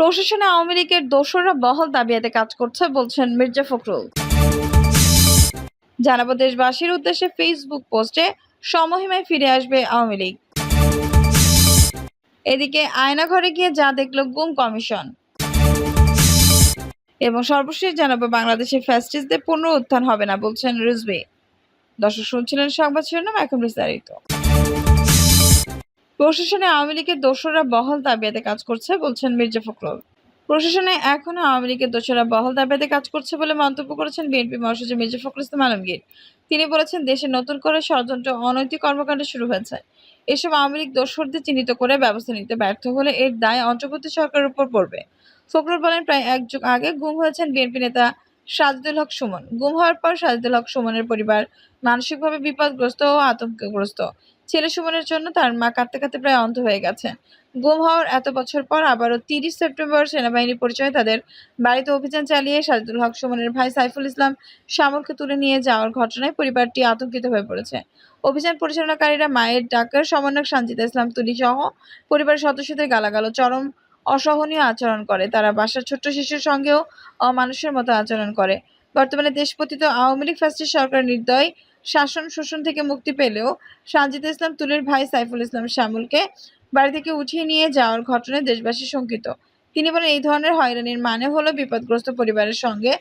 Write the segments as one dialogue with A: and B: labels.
A: প্রশাসনে আওয়ামী লীগের দোসররা বহল দাবিয়াতে কাজ করছে, বলছেন মির্জা ফখরুল। জানাব দেশবাসীর উদ্দেশ্যে ফেসবুক পোস্টে, সমহিমায় ফিরে আসবে আওয়ামী লীগ। এদিকে আয়নাঘরে গিয়ে যা দেখল গুম কমিশন। এবং সর্বশেষ জানাব বাংলাদেশে ফ্যাস্টিসদের পূর্ণ উত্থান হবে না, বলছেন রিজভি। দর্শক শুনছিলেন সংবাদ শিরোনাম, এখন বিস্তারিত। প্রশাসনে আওয়ামী লীগের দোসররা বহল দাবিয়াতে কাজ করছে বলছেন মির্জা ফখরুল। প্রশাসনে এখনও আওয়ামী লীগের দোসররা বহল দাবিয়াতে কাজ করছে বলে মন্তব্য করেছেন বিএনপি মহাসচিব মির্জা ফখরুল ইসলাম আলমগীর। তিনি বলেছেন, দেশে নতুন করে ষড়যন্ত্র, অনৈতিক কর্মকাণ্ড শুরু হয়েছে। এসব আওয়ামী লীগ দোসরদের চিহ্নিত করে ব্যবস্থা নিতে ব্যর্থ হলে এর দায় অন্তর্বর্তী সরকারের উপর পড়বে। ফখরুল বলেন, প্রায় এক যুগ আগে গুম হয়েছেন বিএনপি নেতা সাজিদুল হক সুমন। গুম হওয়ার পর সাজিদুল হক সুমনের পরিবার মানসিকভাবে বিপদগ্রস্ত ও আতঙ্কগ্রস্ত। ছেলে সুমনের জন্য তার মা কাঁদতে কাঁদতে প্রায় অন্ধ হয়ে গেছে। গুম হওয়ার এত বছর পর আবারও তিরিশ সেপ্টেম্বর সেনাবাহিনী পরিচয়ে তাদের বাড়িতে অভিযান চালিয়ে সাজিদুল হক সুমনের ভাই সাইফুল ইসলাম শ্যামলকে তুলে নিয়ে যাওয়ার ঘটনায় পরিবারটি আতঙ্কিত হয়ে পড়েছে। অভিযান পরিচালনাকারীরা মায়ের ডাকার সমন্বয়ক সঞ্জিতা ইসলাম তুলি সহ পরিবারের সদস্যদের গালাগাল চরম অসহনীয় আচরণ করে। তারা বাসার ছোট্ট শিশুর সঙ্গেও অমানুষের মতো আচরণ করে। বর্তমানে দেশপতিত আওয়ামী লীগ ফ্যাসিস্ট সরকার নির্দয় শাসন শোষণ থেকে মুক্তি পেলেও সানজিদা ইসলাম তুলির ভাই সাইফুল ইসলাম শ্যামলকে বাড়ি থেকে উঠিয়ে নিয়ে যাওয়ার ঘটনায় দেশবাসী শঙ্কিত। তিনি বলেন, এই ধরনের হয়রানির মানে হলো বিপদগ্রস্ত পরিবারের সঙ্গে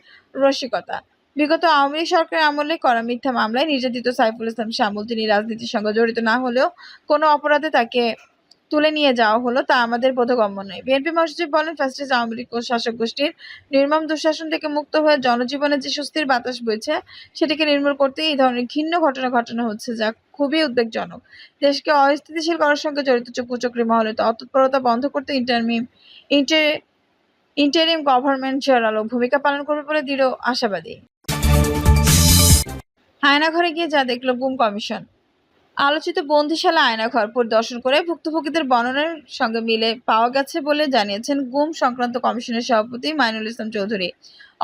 A: রসিকতা। বিগত আওয়ামী লীগ সরকারের আমলে করা মিথ্যা মামলায় নির্যাতিত সাইফুল ইসলাম শ্যামল তিনি রাজনীতির সঙ্গে জড়িত না হলেও কোনো অপরাধে তাকে তুলে নিয়ে যাওয়া হলো, তা আমাদের বোধগম্য নয়। বিএনপি মহাসচিব বলেন, ফ্যাসিস্ট আওয়ামী লীগ শাসক গোষ্ঠীর নির্মম দুঃশাসন থেকে মুক্ত হয়ে জনজীবনে যে স্বস্তির বাতাস বইছে, সেটিকে নির্মূল করতে এই ধরনের ঘিন্ন ঘটনা ঘটানো হচ্ছে, যা খুবই উদ্বেগজনক। দেশকে অস্থিতিশীল করার সঙ্গে জড়িত কুচক্রী মহলে তৎপরতা বন্ধ করতে ইন্টারমিম ইন্টার ইন্টারিম গভর্নমেন্ট জোরালো ভূমিকা পালন করবে বলে দৃঢ় আশাবাদী। আয়নাঘরে গিয়ে যা দেখল গুম কমিশন। আলোচিত বন্দিশালা আয়নাঘর পরিদর্শন করে ভুক্তভোগীদের বর্ণনার সঙ্গে মিলে পাওয়া গেছে বলে জানিয়েছেন গুম সংক্রান্ত কমিশনের সভাপতি মাইনুল ইসলাম চৌধুরী।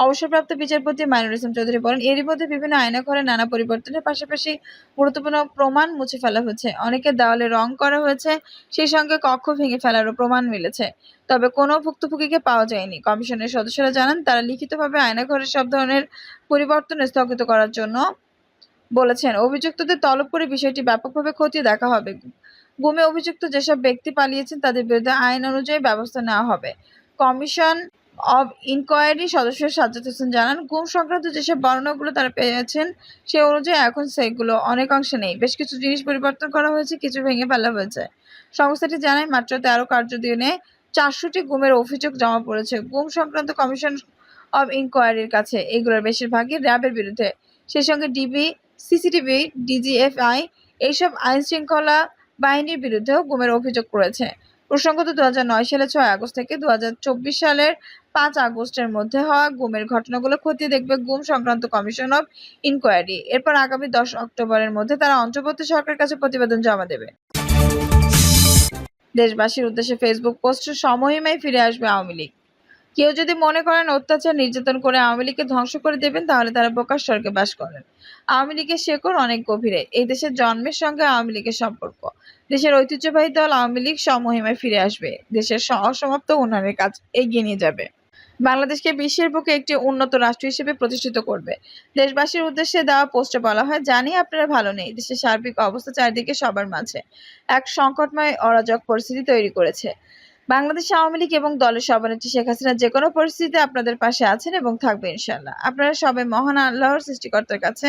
A: অবসরপ্রাপ্ত বিচারপতি মাইনুল ইসলাম চৌধুরী বলেন, এরই মধ্যে বিভিন্ন আয়নাঘরে নানা পরিবর্তনের পাশাপাশি গুরুত্বপূর্ণ প্রমাণ মুছে ফেলা হয়েছে। অনেকের দেওয়ালে রং করা হয়েছে, সেই সঙ্গে কক্ষ ভেঙে ফেলারও প্রমাণ মিলেছে। তবে কোনো ভুক্তভোগীকে পাওয়া যায়নি। কমিশনের সদস্যরা জানান, তারা লিখিতভাবে আয়নাঘরের সব ধরনের পরিবর্তন স্থগিত করার জন্য বলেছেন, অভিযুক্তদের তলব করে বিষয়টি ব্যাপকভাবে খতিয়ে দেখা হবে। গুমে অভিযুক্ত যেসব ব্যক্তি পালিয়েছেন, তাদের বিরুদ্ধে আইন অনুযায়ী ব্যবস্থা নেওয়া হবে। কমিশন অব ইনকোয়ারি সদস্য সাজ্জাদ হোসেন জানান, গুম সংক্রান্ত যেসব বর্ণনাগুলো তারা পেয়েছেন, সে অনুযায়ী এখন সেগুলো অনেক অংশে নেই। বেশ কিছু জিনিস পরিবর্তন করা হয়েছে, কিছু ভেঙে ফেলা হয়েছে। সংস্থাটি জানায়, মাত্র তেরো কার্যদিনে চারশোটি গুমের অভিযোগ জমা পড়েছে। গুম সংক্রান্ত কমিশন অব ইনকোয়ারির কাছে এগুলোর বেশিরভাগই র্যাবের বিরুদ্ধে। সেই সঙ্গে ডিবি সিসিটিভি, ডিজিএফআই এইসব আইন শৃঙ্খলা বাহিনীর বিরুদ্ধেও গুমের অভিযোগ করেছে। প্রসঙ্গত দু সালে ছয় আগস্ট থেকে দুহাজার চব্বিশ সালের পাঁচ আগস্টের মধ্যে হওয়া গুমের ঘটনাগুলো খতিয়ে দেখবে গুম সংক্রান্ত কমিশন অব ইনকোয়ারি। এরপর আগামী দশ অক্টোবরের মধ্যে তারা অন্তর্বর্তী সরকারের কাছে প্রতিবেদন জমা দেবে। দেশবাসীর উদ্দেশ্যে ফেসবুক পোস্টে সমহিমায় ফিরে আসবে আওয়ামী লীগ। কেউ যদি মনে করেন অত্যাচার নির্যাতন করে আওয়ামী লীগকে ধ্বংস করে দেবেন, তাহলে তারা বোকার স্বর্গে বাস করেন। আওয়ামী লীগের শেকড় অনেক গভীরে। এই দেশের জন্মের সঙ্গে আওয়ামী লীগের সম্পর্ক। দেশের ঐতিহ্যবাহী দল আওয়ামী লীগ সমহিমায় ফিরে আসবে। দেশের অসমাপ্ত উন্নয়নের কাজ এগিয়ে নিয়ে যাবে। বাংলাদেশকে বিশ্বের বুকে একটি উন্নত রাষ্ট্র হিসেবে প্রতিষ্ঠিত করবে। দেশবাসীর উদ্দেশ্যে দেওয়া পোস্টে বলা হয়, জানি আপনারা ভালো নেই। দেশের সার্বিক অবস্থা চারিদিকে সবার মাঝে। এক সংকটময় অরাজক পরিস্থিতি তৈরি করেছে। বাংলাদেশ আওয়ামী লীগ এবং দলের সভানেত্রী শেখ হাসিনা যে কোনো পরিস্থিতিতে আপনাদের পাশে আছেন এবং থাকবে ইনশাল্লাহ আপনারা সবাই মহান আল্লাহর সৃষ্টিকর্তার কাছে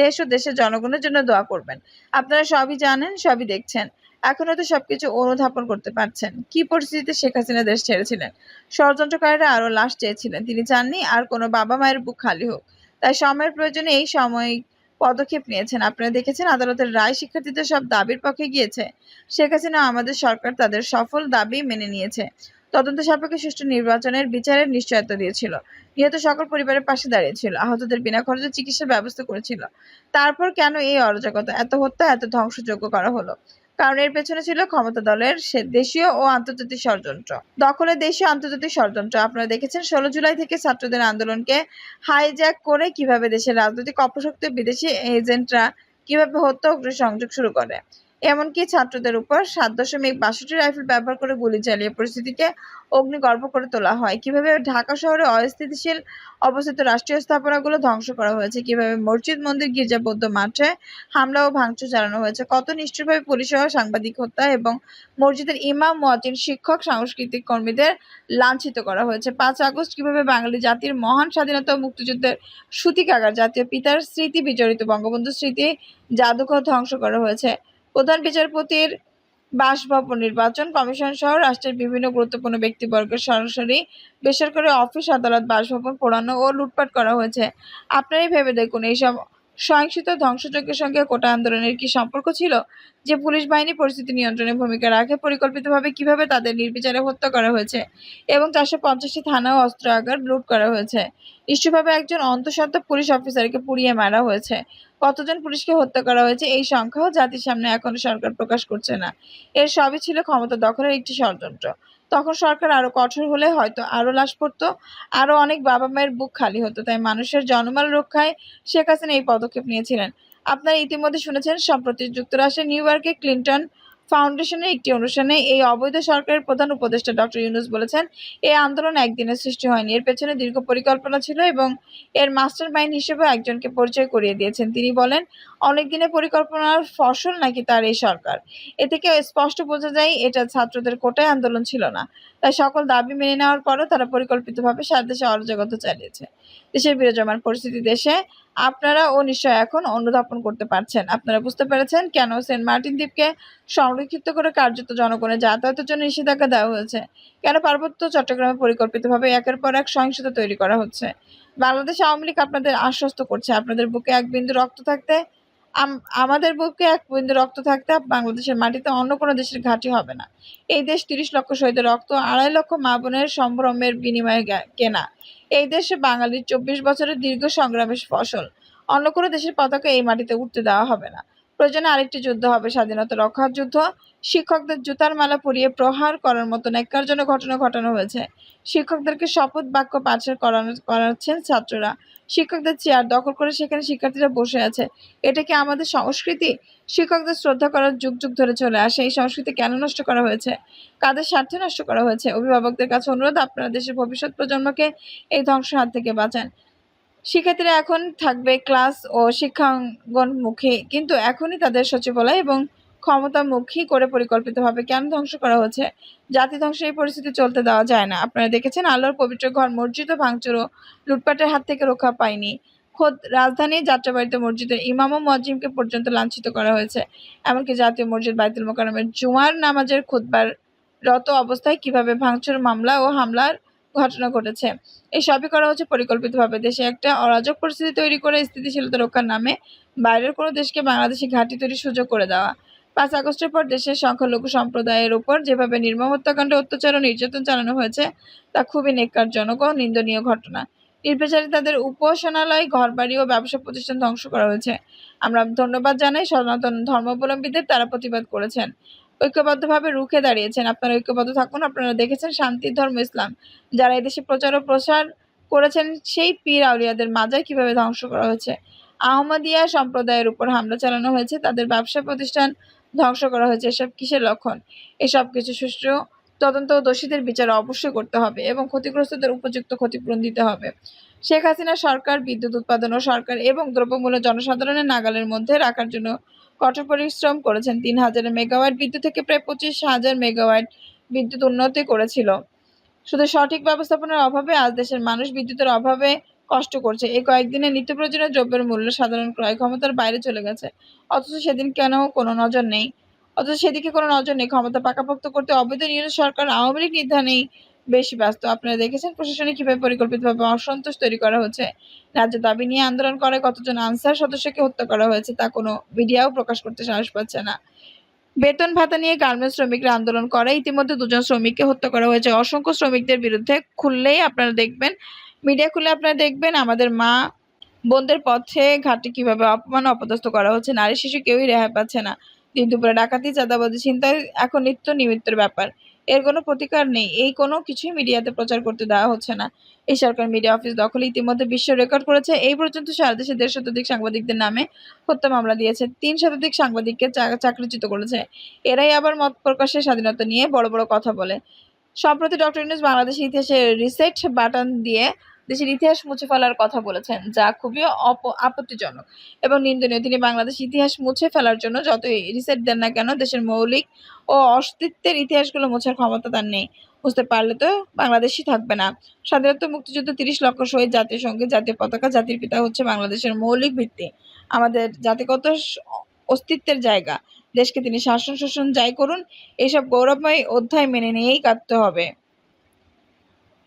A: দেশ ও দেশের জনগণের জন্য দোয়া করবেন। আপনারা সবই জানেন, সবই দেখছেন। এখন হয়তো সবকিছু অনুধাবন করতে পারছেন। কি পরিস্থিতিতে শেখ হাসিনা দেশ ছেড়েছিলেন? ষড়যন্ত্রকারীরা আরও লাশ চেয়েছিলেন। তিনি চাননি আর কোনো বাবা মায়ের বুক খালি হোক। তাই সময়ের প্রয়োজনে এই সাময়িক পদক্ষেপ নিয়েছেন। আপনারা দেখেছেন আদালতের রায় শিক্ষার্থীদের সব দাবির পক্ষে গিয়েছে। শেখ হাসিনা আমাদের সরকার তাদের সফল দাবি মেনে নিয়েছে। তদন্ত সাপেক্ষে সুষ্ঠু নির্বাচনের বিচারের নিশ্চয়তা দিয়েছিল। নিহত সকল পরিবারের পাশে দাঁড়িয়েছিল আহতদের বিনা খরচে চিকিৎসার ব্যবস্থা করেছিল। তারপর কেন এই অরাজকতা? এত হত্যা, এত ধ্বংসযোগ্য করা হলো? কারণ এর পেছনে ছিল ক্ষমতা দলের দেশীয় ও আন্তর্জাতিক ষড়যন্ত্র। দখলে দেশীয় আন্তর্জাতিক ষড়যন্ত্র। আপনারা দেখেছেন, ষোলো জুলাই থেকে ছাত্রদের আন্দোলনকে হাইজ্যাক করে কীভাবে দেশের রাজনৈতিক অপশক্তি বিদেশি এজেন্টরা কীভাবে হত্যা সংযোগ শুরু করে। এমনকি ছাত্রদের উপর সাত দশমিক বাষট্টি রাইফেল ব্যবহার করে গুলি চালিয়ে পরিস্থিতিকে অগ্নিগর্ভ করে তোলা হয়। কীভাবে ঢাকা শহরে অস্থিতিশীল অবস্থিত রাষ্ট্রীয় স্থাপনাগুলো ধ্বংস করা হয়েছে, কীভাবে মসজিদ, মন্দির গির্জা বৌদ্ধ মাঠে হামলা ও ভাঙচুর চালানো হয়েছে, কত নিষ্ঠুরভাবে পুলিশ সহ সাংবাদিক হত্যা এবং মসজিদের ইমাম, মুয়াজ্জিন, শিক্ষক, সাংস্কৃতিক কর্মীদের লাঞ্ছিত করা হয়েছে। পাঁচ আগস্ট কীভাবে বাঙালি জাতির মহান স্বাধীনতা ও মুক্তিযুদ্ধের সূতিকাগার জাতীয় পিতার স্মৃতি বিজড়িত বঙ্গবন্ধু স্মৃতি জাদুঘর ধ্বংস করা হয়েছে। প্রধান বিচারপতির বাসভবন নির্বাচন কমিশন সহ রাষ্ট্রের বিভিন্ন গুরুত্বপূর্ণ ব্যক্তিবর্গের সরাসরি বেসরকারি অফিস, আদালত, বাসভবন পোড়ানো ও লুটপাট করা হয়েছে। আপনারাই ভেবে দেখুন, এইসব সহিংসিত ধ্বংসযজ্ঞের সঙ্গে কোটা আন্দোলনের কি সম্পর্ক ছিল? যে পুলিশ বাহিনী পরিস্থিতি নিয়ন্ত্রণে ভূমিকা রাখে, পরিকল্পিতভাবে কীভাবে তাদের নির্বিচারে হত্যা করা হয়েছে এবং চারশো পঞ্চাশটি থানা ও অস্ত্র আগার লুট করা হয়েছে। নিশ্চয়ভাবে একজন অন্তঃসত্ত্বা পুলিশ অফিসারকে পুড়িয়ে মারা হয়েছে। কতজন পুলিশকে হত্যা করা হয়েছে, এই সংখ্যাও জাতির সামনে এখনও সরকার প্রকাশ করছে না। এর সবই ছিল ক্ষমতা দখলের একটি ষড়যন্ত্র। তখন সরকার আরও কঠোর হলে হয়তো আরও লাশ পড়তো, আরও অনেক বাবা মায়ের বুক খালি হতো, তাই মানুষের জনমাল রক্ষায় শেখ হাসিনা এই পদক্ষেপ নিয়েছিলেন। আপনারা ইতিমধ্যে শুনেছেন, সম্প্রতি যুক্তরাষ্ট্রের নিউ ইয়র্কে ক্লিন্টন ফাউন্ডেশনের একটি অনুষ্ঠানে এই অবৈধ সরকারের প্রধান উপদেষ্টা ডক্টর ইউনুস বলেছেন এই আন্দোলন একদিনের সৃষ্টি হয়নি। এর পেছনে দীর্ঘ পরিকল্পনা ছিল এবং এর মাস্টার মাইন্ড হিসেবে একজনকে পরিচয় করিয়ে দিয়েছেন। তিনি বলেন, অনেক দিনের পরিকল্পনার ফসল নাকি তার এই সরকার। এ থেকে স্পষ্ট বোঝা যায়, এটা ছাত্রদের কোটায় আন্দোলন ছিল না। তাই সকল দাবি মেনে নেওয়ার পরও তারা পরিকল্পিতভাবে সারা দেশে অরাজকতা চালিয়েছে। দেশের বিরাজমান পরিস্থিতি দেশে আপনারা ও নিশ্চয় এখন অনুধাবন করতে পারছেন। আপনারা বুঝতে পেরেছেন কেন সেন্ট মার্টিন দ্বীপকে সংরক্ষিত করে কার্যত জনগণের যাতায়াতের জন্য নিষেধাজ্ঞা দেওয়া হয়েছে? কেন পার্বত্য চট্টগ্রামে পরিকল্পিতভাবে একের পর এক সহিংসতা তৈরি করা হচ্ছে? বাংলাদেশ আওয়ামী লীগ আপনাদের আশ্বস্ত করছে। আপনাদের বুকে এক বিন্দু রক্ত থাকতে আমাদের বুকে এক বিন্দু রক্ত থাকতে বাংলাদেশের মাটিতে অন্য কোনো দেশের ঘাঁটি হবে না। এই দেশ তিরিশ লক্ষ শহীদের রক্ত, আড়াই লক্ষ মা বোনের সম্ভ্রমের বিনিময়ে কেনা। এই দেশে বাঙালির চব্বিশ বছরের দীর্ঘ সংগ্রামের ফসল। অন্য কোনো দেশের পতাকা এই মাটিতে উঠতে দেওয়া হবে না। প্রয়োজনে আরেকটি যুদ্ধ হবে, স্বাধীনতা রক্ষার যুদ্ধ। শিক্ষকদের জুতার মালা পরিয়ে প্রহার করার মতো ন্যাক্কারজনক ঘটনা ঘটানো হয়েছে। শিক্ষকদেরকে শপথ বাক্য পাঠের করানো করাচ্ছেন ছাত্ররা। শিক্ষকদের চেয়ার দখল করে সেখানে শিক্ষার্থীরা বসে আছে। এটা কি আমাদের সংস্কৃতি? শিক্ষকদের শ্রদ্ধা করার যুগ যুগ ধরে চলে আসে। এই সংস্কৃতি কেন নষ্ট করা হয়েছে? কাদের স্বার্থে নষ্ট করা হয়েছে? অভিভাবকদের কাছে অনুরোধ, আপনারা দেশের ভবিষ্যৎ প্রজন্মকে এই ধ্বংস হাত থেকে বাঁচান। শিক্ষার্থীরা এখন থাকবে ক্লাস ও শিক্ষাঙ্গনমুখী, কিন্তু এখনই তাদের সচিবালয় এবং ক্ষমতামুখী করে পরিকল্পিতভাবে কেন ধ্বংস করা হচ্ছে? জাতি ধ্বংসের এই পরিস্থিতি চলতে দেওয়া যায় না। আপনারা দেখেছেন আল্লাহর পবিত্র ঘর, মসজিদ ভাঙচুর ও লুটপাটের হাত থেকে রক্ষা পায়নি। খোদ রাজধানীর যাত্রাবাড়িতে মসজিদের ইমাম ও মজ্জিমকে পর্যন্ত লাঞ্ছিত করা হয়েছে। এমনকি জাতীয় মসজিদ বাইতুল মোকাররমের জুমার নামাজের খুতবার রত অবস্থায় কীভাবে ভাঙচুর, মামলা ও হামলার ঘটনা ঘটেছে এই সবই করা হচ্ছে পরিকল্পিতভাবে। দেশে একটা অরাজক পরিস্থিতি তৈরি করে স্থিতিশীলতা রক্ষার নামে বাইরের কোনো দেশকে বাংলাদেশে ঘাঁটি তৈরির সুযোগ করে দেওয়া। পাঁচ আগস্টের পর দেশের সংখ্যালঘু সম্প্রদায়ের উপর যেভাবে নির্মম হত্যাকাণ্ড, অত্যাচার ও নির্যাতন চালানো হয়েছে, তা খুবই নেককারজনক ও নিন্দনীয় ঘটনা। নির্বিচারে তাদের উপাসনালয়, ঘরবাড়ি ও ব্যবসা প্রতিষ্ঠান ধ্বংস করা হয়েছে। আমরা ধন্যবাদ জানাই সনাতন ধর্মাবলম্বীদের তারা প্রতিবাদ করেছেন। ঐক্যবদ্ধভাবে রুখে দাঁড়িয়েছেন। আপনারা ঐক্যবদ্ধ থাকুন। আপনারা দেখেছেন শান্তির ধর্ম, ইসলাম। যারা এদেশে প্রচার ও প্রসার করেছেন, সেই পীর আউলিয়াদের মাজার কীভাবে ধ্বংস করা হয়েছে? আহমদিয়া সম্প্রদায়ের উপর হামলা চালানো হয়েছে। তাদের ব্যবসা প্রতিষ্ঠান ধ্বংস করা হয়েছে, এসব কিসের লক্ষণ? এসব কিছু সুষ্ঠু তদন্ত দোষীদের বিচার অবশ্যই করতে হবে এবং ক্ষতিগ্রস্তদের উপযুক্ত ক্ষতিপূরণ দিতে হবে। শেখ হাসিনা সরকার বিদ্যুৎ উৎপাদন ও সরকার এবং দ্রব্যমূল্য জনসাধারণের নাগালের মধ্যে রাখার জন্য কঠোর পরিশ্রম করেছেন। তিন হাজার মেগাওয়াট বিদ্যুৎ থেকে প্রায় পঁচিশ হাজার মেগাওয়াট বিদ্যুৎ উন্নতি করেছিল। শুধু সঠিক ব্যবস্থাপনার অভাবে আজ দেশের মানুষ বিদ্যুতের অভাবে কষ্ট করছে। এই কয়েকদিনে নিত্য প্রয়োজনীয় দ্রব্যের মূল্য সাধারণ ক্রয় ক্ষমতার বাইরে চলে গেছে। অথচ সেদিন কেন কোনো নজর নেই। অথচ সেদিকে কোনো নজর নেই। ক্ষমতা পাকাপোক্ত করতে অবৈধ নিয়োগ সরকার আওয়ামী লীগ নির্ধারণেই বেশি ব্যস্ত। আপনারা দেখেছেন প্রশাসনে কীভাবে পরিকল্পিতভাবে অসন্তোষ তৈরি করা হচ্ছে। রাজ্য দাবি নিয়ে আন্দোলন করে কতজন আনসার সদস্যকে হত্যা করা হয়েছে তা কোনো মিডিয়াও প্রকাশ করতে সাহস পাচ্ছে না। বেতন ভাতা নিয়ে গার্মেন্টস শ্রমিকরা আন্দোলন করে। ইতিমধ্যে দুজন শ্রমিককে হত্যা করা হয়েছে। অসংখ্য শ্রমিকদের বিরুদ্ধে খুললেই আপনারা দেখবেন মিডিয়া খুলে আপনারা দেখবেন, আমাদের মা বোনদের পথে ঘাটে কীভাবে অপমান অপদস্থ করা হচ্ছে। নারী শিশু কেউই রেহাই পাচ্ছে না। দিন দুপুরে ডাকাতি, চাঁদাবাজি চিন্তায় এখন নিত্য নিমিত্তের ব্যাপার। এর কোনো প্রতিকার নেই। এই কোনো কিছুই মিডিয়াতে প্রচার করতে দেওয়া হচ্ছে না। এই সরকার মিডিয়া অফিস দখলে ইতিমধ্যে বিশ্ব রেকর্ড করেছে। এই পর্যন্ত সারা দেশে দেড় শতাধিক সাংবাদিকদের নামে হত্যা মামলা দিয়েছে। তিন শতাধিক সাংবাদিককে চাকরিচ্যুত করেছে। এরাই আবার মত প্রকাশের স্বাধীনতা নিয়ে বড় বড় কথা বলে। সম্প্রতি ডক্টর ইউনুস বাংলাদেশের ইতিহাসে রিসেট বাটন দিয়ে দেশের ইতিহাস মুছে ফেলার কথা বলেছেন, যা খুবই আপত্তিজনক। এবং নিন্দনীয়, তিনি বাংলাদেশ ইতিহাস মুছে ফেলার জন্য যতই রিসেট দেন না কেন দেশের মৌলিক ও অস্তিত্বের ইতিহাসগুলো মোছার ক্ষমতা তার নেই। বুঝতে পারলে তো বাংলাদেশই থাকবে না। স্বাধীনতা মুক্তিযুদ্ধ তিরিশ লক্ষ শহীদ জাতীয় সংগীত জাতীয় পতাকা জাতির পিতা হচ্ছে বাংলাদেশের মৌলিক ভিত্তি। আমাদের জাতিগত অস্তিত্বের জায়গা। দেশকে তিনি শাসন শোষণ যাই করুন এইসব গৌরবময় অধ্যায় মেনে নিয়েই কাটতে হবে।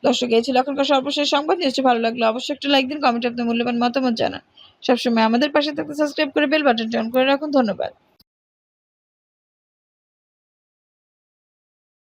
A: দর্শক, এই ছিল এখনকার সর্বশেষ সংবাদ। নিশ্চয়ই ভালো লাগল, অবশ্যই একটা লাইক দিন কমেন্ট আপনার মূল্যবান মতামত জানান। সবসময় আমাদের পাশে থাকতে সাবস্ক্রাইব করে বেল বাটনটি অন করে রাখুন। ধন্যবাদ।